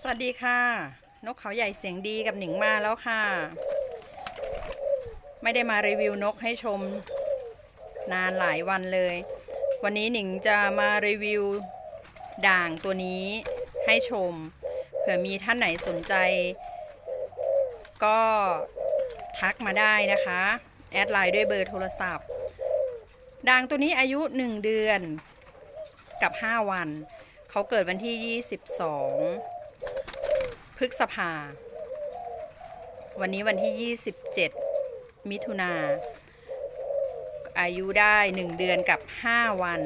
สวัสดีค่ะ นกเขาใหญ่เสียงดีกับหนิงมาแล้วค่ะ ไม่ได้มารีวิวนกให้ชม นานหลายวันเลย วันนี้หนิงจะมารีวิวด่างตัวนี้ให้ชม เผื่อมีท่านไหนสนใจ ก็ทักมาได้นะคะ แอดไลน์ด้วยเบอร์โทรศัพท์ ด่างตัวนี้อายุ 1 เดือนกับ 5 วัน เขาเกิดวันที่ 22 พฤษภา วันนี้วันที่ 27 มิถุนา อายุได้ 1 เดือนกับ 5 วัน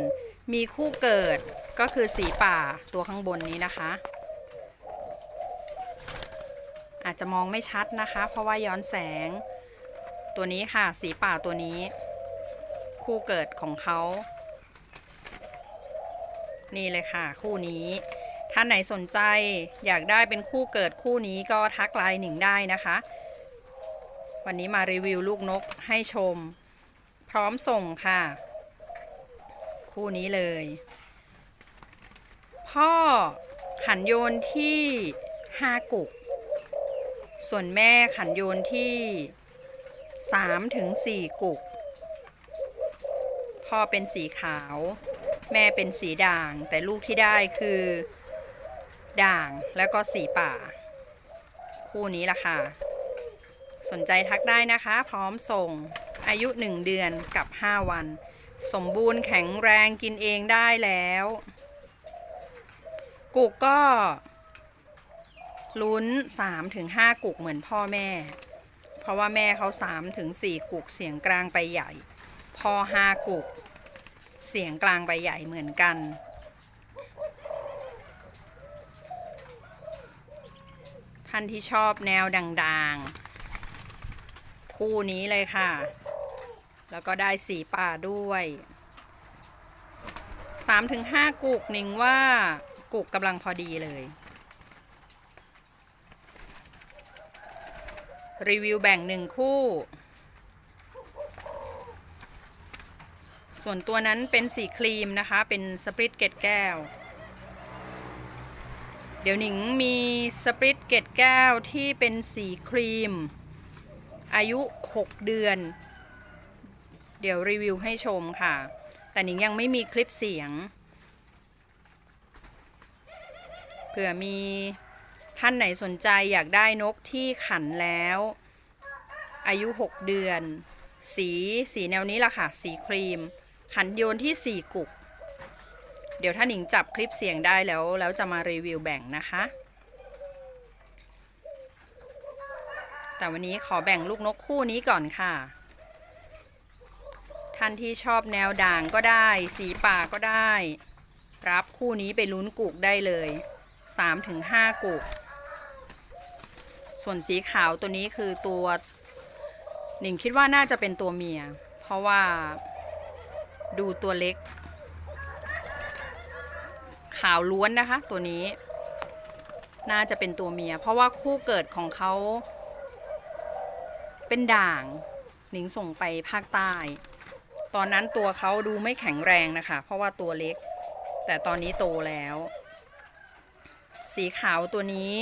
มีคู่เกิดก็คือสีป่าตัวข้างบนนี้นะคะ อาจจะมองไม่ชัดนะคะ เพราะว่าย้อนแสง ตัวนี้ค่ะ สีป่าตัวนี้ คู่เกิดของเขา นี่เลยค่ะ คู่นี้ท่านไหนสนใจอยากได้เป็นคู่เกิดคู่นี้ก็ทักไลน์หนิงได้นะคะ วันนี้มารีวิวลูกนกให้ชม พร้อมส่งค่ะ คู่นี้เลย พ่อขันโยนที่ห้ากุก ส่วนแม่ขันโยนที่สามถึงสี่กุก พ่อเป็นสีขาว แม่เป็นสีด่าง แต่ลูกที่ได้คือด่างแล้วก็สีป่า คู่นี้ล่ะค่ะสนใจทักได้นะคะ พร้อมส่งอายุ 1 เดือนกับ 5 วัน สมบูรณ์แข็งแรงกินเองได้แล้ว กุกก็ลุ้น 3-5 กุกเหมือนพ่อแม่ เพราะว่าแม่เขา 3-4 กุกเสียงกลางไปใหญ่ พ่อ 5 กุก สียงกลางไปใหญ่เหมือนกัน ท่านที่ชอบแนวด่างๆ คู่นี้เลยค่ะ แล้วก็ได้สีป่าด้วยสามถึงห้ากุกหนิงว่ากุกกำลังพอดีเลย รีวิวแบ่งหนึ่งคู่ ส่วนตัวนั้นเป็นสีครีมนะคะ เป็นสปริตเกตแก้ว เดี๋ยวหนิงมีสปริตเกตแก้วที่เป็นสีครีม อายุ 6 เดือน เดี๋ยวรีวิวให้ชมค่ะ แต่หนิงยังไม่มีคลิปเสียง เผื่อมีท่านไหนสนใจอยากได้นกที่ขันแล้ว อายุ 6 เดือน สีสีแนวนี้ล่ะค่ะ สีครีม ขันโยนที่ 4 กุก เดี๋ยวถ้าหนิงจับคลิปเสียงได้แล้ว แล้วจะมารีวิวแบ่งนะคะ แต่วันนี้ขอแบ่งลูกนกคู่นี้ก่อนค่ะ ท่านที่ชอบแนวด่างก็ได้ สีป่าก็ได้ รับคู่นี้ไปลุ้นกุกได้เลย 3-5 กุก ส่วนสีขาวตัวนี้คือตัวหนิงคิดว่าน่าจะเป็นตัวเมีย เพราะว่า ดูตัวเล็ก ขาวล้วนนะคะ ตัวนี้ น่าจะเป็นตัวเมีย เพราะว่าคู่เกิดของเขา เป็นด่าง หนิงส่งไปภาคใต้ ตอนนั้นตัวเขาดูไม่แข็งแรงนะคะ เพราะว่าตัวเล็ก แต่ตอนนี้โตแล้ว สีขาวตัวนี้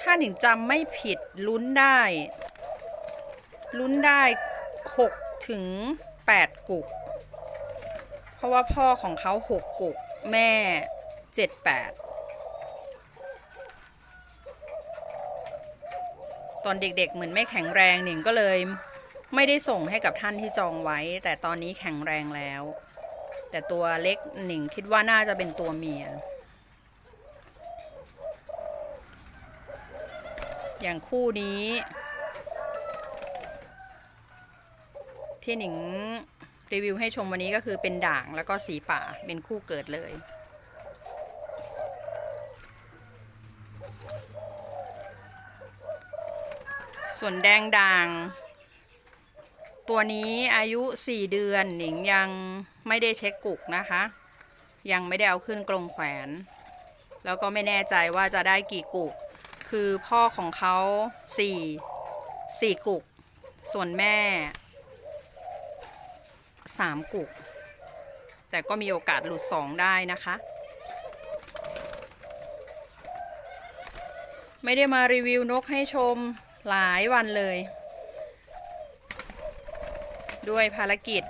ถ้าหนิงจำไม่ผิดลุ้นได้ลุ้นได้หก ถึงแปดกุก เพราะว่าพ่อของเขาหกกุก แม่เจ็ดแปดตอนเด็กๆ เหมือนไม่แข็งแรงหนิงก็เลยไม่ได้ส่งให้กับท่านที่จองไว้ แต่ตอนนี้แข็งแรงแล้ว แต่ตัวเล็กหนิงคิดว่าน่าจะเป็นตัวเมีย อย่างคู่นี้ ที่หนิงรีวิวให้ชมวันนี้ก็คือเป็นด่างแล้วก็สีป่าเป็นคู่เกิดเลยส่วนแดงด่าง ตัวนี้อายุ 4 เดือนหนิงยังไม่ได้เช็คกุกนะคะ ยังไม่ได้เอาขึ้นกรงแขวน แล้วก็ไม่แน่ใจว่าจะได้กี่กุก คือพ่อของเขาสี่สี่กุก ส่วนแม่ สามกุก แต่ก็มีโอกาสหลุดสองได้นะคะ ไม่ได้มารีวิวนกให้ชมหลายวันเลย ด้วยภารกิจ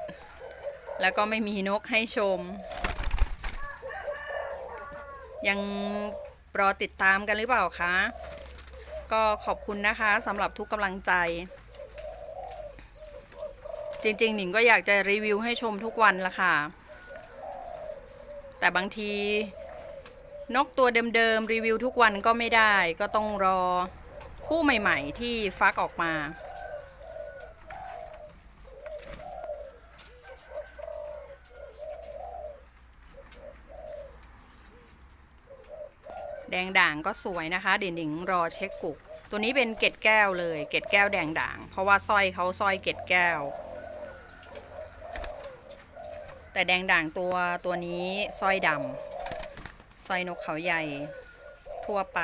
แล้วก็ไม่มีนกให้ชม ยังรอติดตามกันหรือเปล่าคะ ก็ขอบคุณนะคะสำหรับทุกกำลังใจ จริงๆหนิงก็อยากจะรีวิวให้ชมทุกวันละค่ะ แต่บางที นกตัวเดิมๆรีวิวทุกวันก็ไม่ได้ ก็ต้องรอคู่ใหม่ๆที่ฟักออกมา แดงด่างก็สวยนะคะ เดี๋ยวหนิงรอเช็คกุก ตัวนี้เป็นเกล็ดแก้วเลย เกล็ดแก้วแดงด่าง เพราะว่าสร้อยเขาสร้อยเกล็ดแก้ว แต่แดงด่างตัวตัวนี้สร้อยดำสร้อยนกเขาใหญ่ ทั่วไป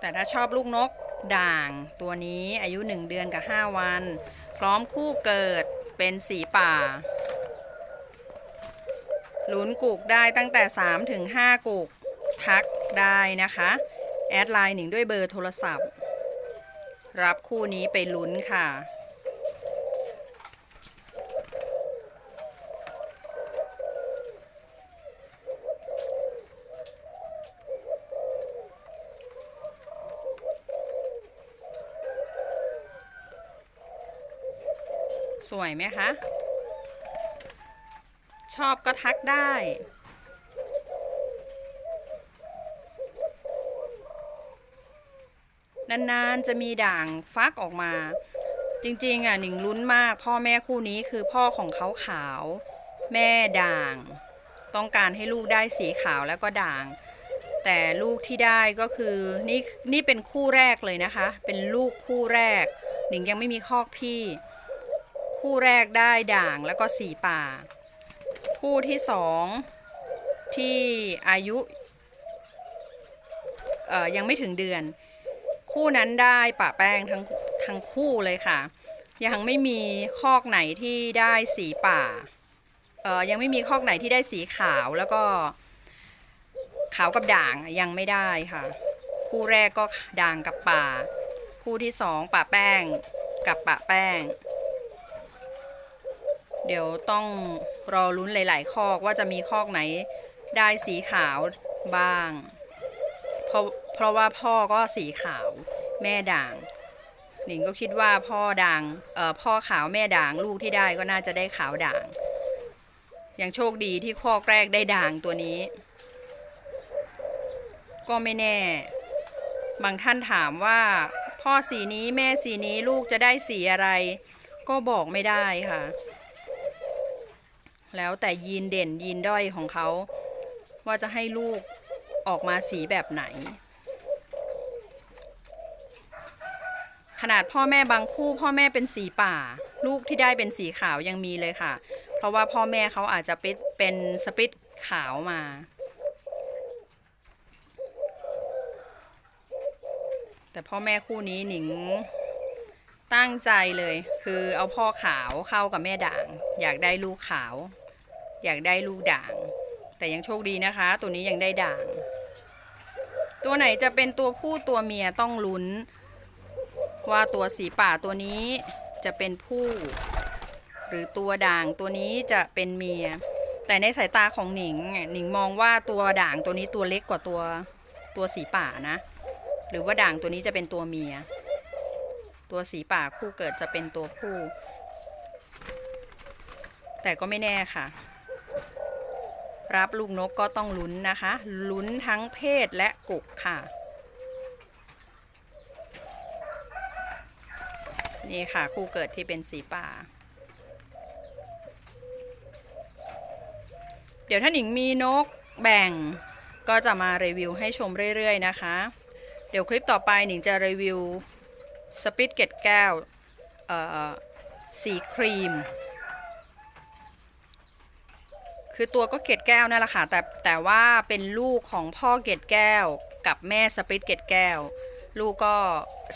แต่ถ้าชอบลูกนกด่างตัวนี้อายุ 1 เดือนกับ 5 วัน พร้อมคู่เกิดเป็นสีป่าลุ้นกุกได้ตั้งแต่ 3 ถึง 5 กุกทักได้นะคะ แอดไลน์หนิงด้วยเบอร์โทรศัพท์ รับคู่นี้ไปลุ้นค่ะ สวยไหมคะ ชอบก็ทักได้ นานๆจะมีด่างฟักออกมา จริงๆอะหนิงลุ้นมาก พ่อแม่คู่นี้คือพ่อของเขาขาว แม่ด่าง ต้องการให้ลูกได้สีขาวแล้วก็ด่าง แต่ลูกที่ได้ก็คือนี่นี่เป็นคู่แรกเลยนะคะ เป็นลูกคู่แรก หนิงยังไม่มีคอกพี่ คู่แรกได้ด่างแล้วก็สีป่า คู่ที่สองที่อายุยังไม่ถึงเดือน คู่นั้นได้ป่าแป้งทั้งทั้งคู่เลยค่ะ ยังไม่มีคอกไหนที่ได้สีป่าเอ่อยังไม่มีคอกไหนที่ได้สีขาวแล้วก็ขาวกับด่างยังไม่ได้ค่ะ คู่แรกก็ด่างกับป่า คู่ที่สองป่าแป้งกับป่าแป้ง เดี๋ยวต้องรอลุ้นหลาย ๆ คอกว่าจะมีคอกไหนได้สีขาวบ้างเพราะ เพราะว่าพ่อก็สีขาวแม่ด่างหนิงก็คิดว่าพ่อด่างเอ่อพ่อขาวแม่ด่างลูกที่ได้ก็น่าจะได้ขาวด่าง ยังโชคดีที่คอกแรกได้ด่างตัวนี้ ก็ไม่แน่ บางท่านถามว่า พ่อสีนี้แม่สีนี้ลูกจะได้สีอะไร ก็บอกไม่ได้ค่ะ แล้วแต่ยีนเด่นยีนด้อยของเขา ว่าจะให้ลูกออกมาสีแบบไหน ขนาดพ่อแม่บางคู่ พ่อแม่เป็นสีป่า ลูกที่ได้เป็นสีขาวยังมีเลยค่ะ เพราะว่าพ่อแม่เขาอาจจะเป็นสปริตขาวมาแต่พ่อแม่คู่นี้หนิงตั้งใจเลย คือเอาพ่อขาวเข้ากับแม่ด่าง อยากได้ลูกขาว อยากได้ลูกด่าง แต่ยังโชคดีนะคะ ตัวนี้ยังได้ด่าง ตัวไหนจะเป็นตัวผู้ตัวเมียต้องลุ้น ว่าตัวสีป่าตัวนี้จะเป็นผู้ หรือตัวด่างตัวนี้จะเป็นเมีย แต่ในสายตาของหนิงหนิงมองว่าตัวด่างตัวนี้ตัวเล็กกว่าตัวตัวสีป่านะ หรือว่าด่างตัวนี้จะเป็นตัวเมีย ตัวสีป่าคู่เกิดจะเป็นตัวผู้ แต่ก็ไม่แน่ค่ะ รับลูกนกก็ต้องลุ้นนะคะ ลุ้นทั้งเพศและกุกค่ะ นี่ค่ะ คู่เกิดที่เป็นสีป่า เดี๋ยวถ้าหนิงมีนกแบ่งก็จะมารีวิวให้ชมเรื่อยๆนะคะ เดี๋ยวคลิปต่อไปหนิงจะรีวิวสปิตเกตแก้วสีครีม คือตัวก็เกตแก้วนั่นแหละค่ะ แต่แต่ว่าเป็นลูกของพ่อเกตแก้วกับแม่สปิตเกตแก้ว ลูกก็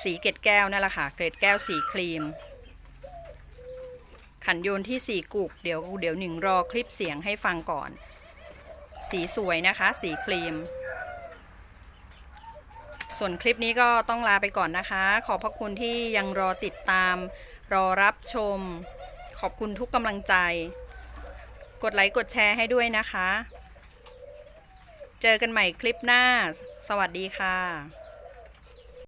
สีเกล็ดแก้วนั่นแหละค่ะ เกล็ดแก้วสีครีม ขันโยนที่สีกุก เดี๋ยวเดี๋ยวหนึ่งรอคลิปเสียงให้ฟังก่อน สีสวยนะคะ สีครีม ส่วนคลิปนี้ก็ต้องลาไปก่อนนะคะ ขอบพระคุณที่ยังรอติดตาม รอรับชม ขอบคุณทุกกำลังใจ กดไลค์กดแชร์ให้ด้วยนะคะ เจอกันใหม่คลิปหน้า สวัสดีค่ะ